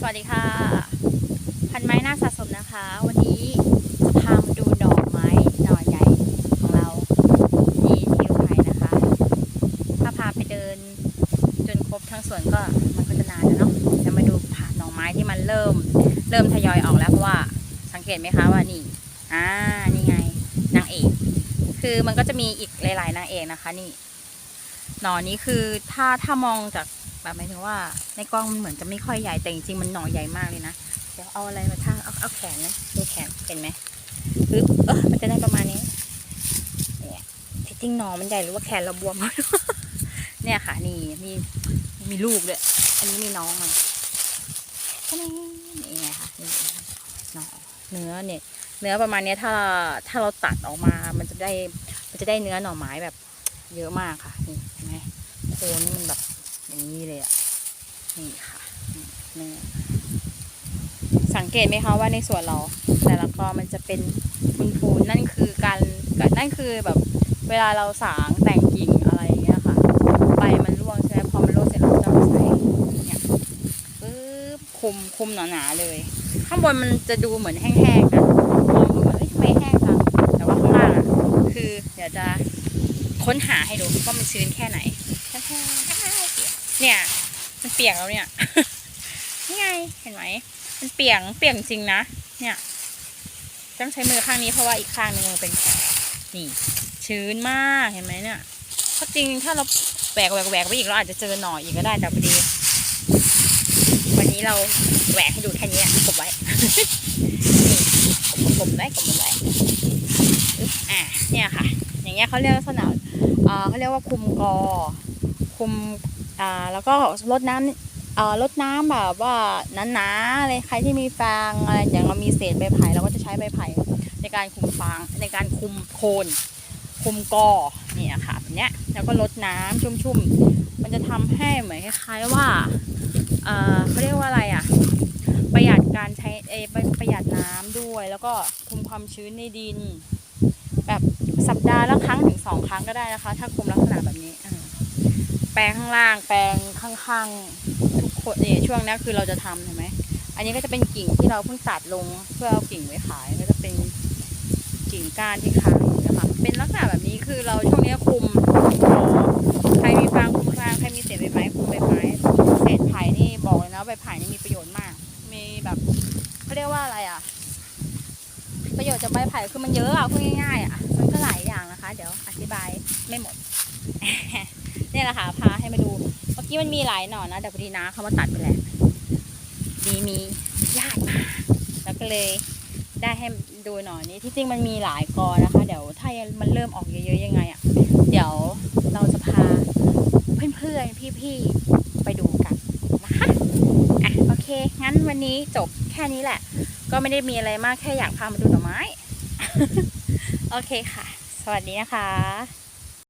สวัสดีค่ะ พันไม้น่าสะสมนะคะ วันนี้จะพามาดูดอกไม้หน่อใหญ่ของเราที่ทิวไทยนะคะ ถ้าพาไปเดินจนครบทั้งสวนก็มันก็จะนานนะเนาะจะมาดูผ่านหน่อไม้ที่มันเริ่ม เริ่มทยอยออกแล้วเพราะว่าสังเกตไหมคะว่านี่อ่านี่ไงนางเอก คือมันก็จะมีอีกหลาย ๆ นางเอกนะคะ นี่หน่อนี้คือถ้าถ้ามองจาก แบบหมายถึงว่าในกล้องมันเหมือนจะไม่ค่อยใหญ่แต่จริงๆมันหน่อใหญ่มากเลยนะเดี๋ยวเอาอะไรมาท่าเอาเอาแขนนะดูแขนเห็นไหมปึ๊บเออมันจะได้ประมาณนี้เนี่ยที่จริงหน่อมันใหญ่หรือว่าแขนเราบวมเนี่ยค่ะนี่มีมีลูกด้วยอันนี้มีน้องมันอันนี้นี่ไงค่ะนี่หน่อเนื้อเนี่ยเนื้อประมาณนี้ถ้าถ้าเราตัดออกมา มันจะได้มันจะได้เนื้อหน่อไม้แบบเยอะมากค่ะนี่เห็นไหมโคนนี่มันแบบอย่างนี้เลยอะ นี่ค่ะนี่เนื้อ สังเกตไหมคะว่าในส่วนเรา แต่ละกอมันจะเป็นพูนๆนั่นคือการนั่นคือแบบเวลาเราสางแต่งกิ่งอะไรอย่างเงี้ยค่ะใบมันร่วงใช่ไหมพอมันร่วงเสร็จเราก็จะมาใส่เนี่ยปึ๊บคุมคุมหนาๆเลย ข้างบนมันจะดูเหมือนแห้งๆนะมองดูเหมือนเอ้ยทำไมแห้งจังแต่ว่าข้างล่างอะคือเดี๋ยวจะค้นหาให้ดูว่ามันชื้นแค่ไหนเนี่ยมันเปียกแล้วเนี่ย นี่ไง เห็นไหม มัน เปียกเปียกจริงนะ เนี่ย ต้องใช้มือข้างนี้เพราะว่าอีกข้างนึงมันเป็นแผลนี่ ชื้นมากเห็นไหมเนี่ยถ้าจริงถ้าเราแหวกแหวกแหวกไปอีกเราอาจจะเจอหน่ออีกก็ได้แต่พอดี วันนี้เราแหวกให้ดูแค่นี้กบไว้นี่กบกบไว้กบไว้อะเนี่ยค่ะ อย่างเงี้ยเขาเรียกลักษณะอ่าเขาเรียกว่าคุมกอคุมอ่าแล้วก็ลดน้ำ เอ่อลดน้ำแบบว่าหนาๆอะไรใครที่มีฟางอะไรอย่างเรามีเศษใบไผ่เราก็จะใช้ใบไผ่ในการคุมฟางในการคุมโคนคุมกอเนี่ยค่ะแบบเนี้ยแล้วก็ลดน้ำชุ่มๆ มันจะทำให้เหมือนคล้ายๆว่าเขาเรียกว่าอะไรอะประหยัดการใช้เอประประหยัดน้ำด้วย แล้วก็คุมความชื้นในดิน แบบสัปดาห์ละครั้งถึงสองครั้งก็ได้นะคะ ถ้าคุมลักษณะแบบนี้แปลงข้างล่างแปลงข้างๆทุ เนี่ยช่วงนี้คือเราจะทำเห็นไหมอันนี้ก็จะเป็นกิ่งที่เราเพิ่งตัดลงเพื่อเอากิ่งไว้ขายก็จะเป็นกิ่งก้านที่ค้างนะคะเป็นลักษณะแบบนี้คือเราช่วงนี้คุมใครมีฟางคุมฟางใครมีเศษใบไม้คุมใบไม้เศษไผ่นี่บอกเลยนะใบไผ่นี่มีประโยชน์มาก มีแบบเขาเรียกว่าอะไรอะ ประโยชน์จากใบไผ่คือมันเยอะอะพูดง่ายๆอะมันก็หลายอย่างนะคะ เดี๋ยวอธิบายไม่หมดเนี่ยแหละค่ะพาให้มาดู กี้มันมีหลายหน่อนะแต่พอดีนะเขามาตัดไปแหละดีมีญาติมาแล้วก็เลยได้ให้ดูหน่อนี้ที่จริงมันมีหลายกอนะคะ เดี๋ยวถ้ามันเริ่มออกเยอะๆยังไงอะ เดี๋ยวเราจะพาเพื่อนๆพี่ๆไปดูกันนะคะอะโอเค งั้นวันนี้จบแค่นี้แหละ ก็ไม่ได้มีอะไรมากแค่อยากพามาดูดอกไม้ โอเคค่ะ สวัสดีนะคะ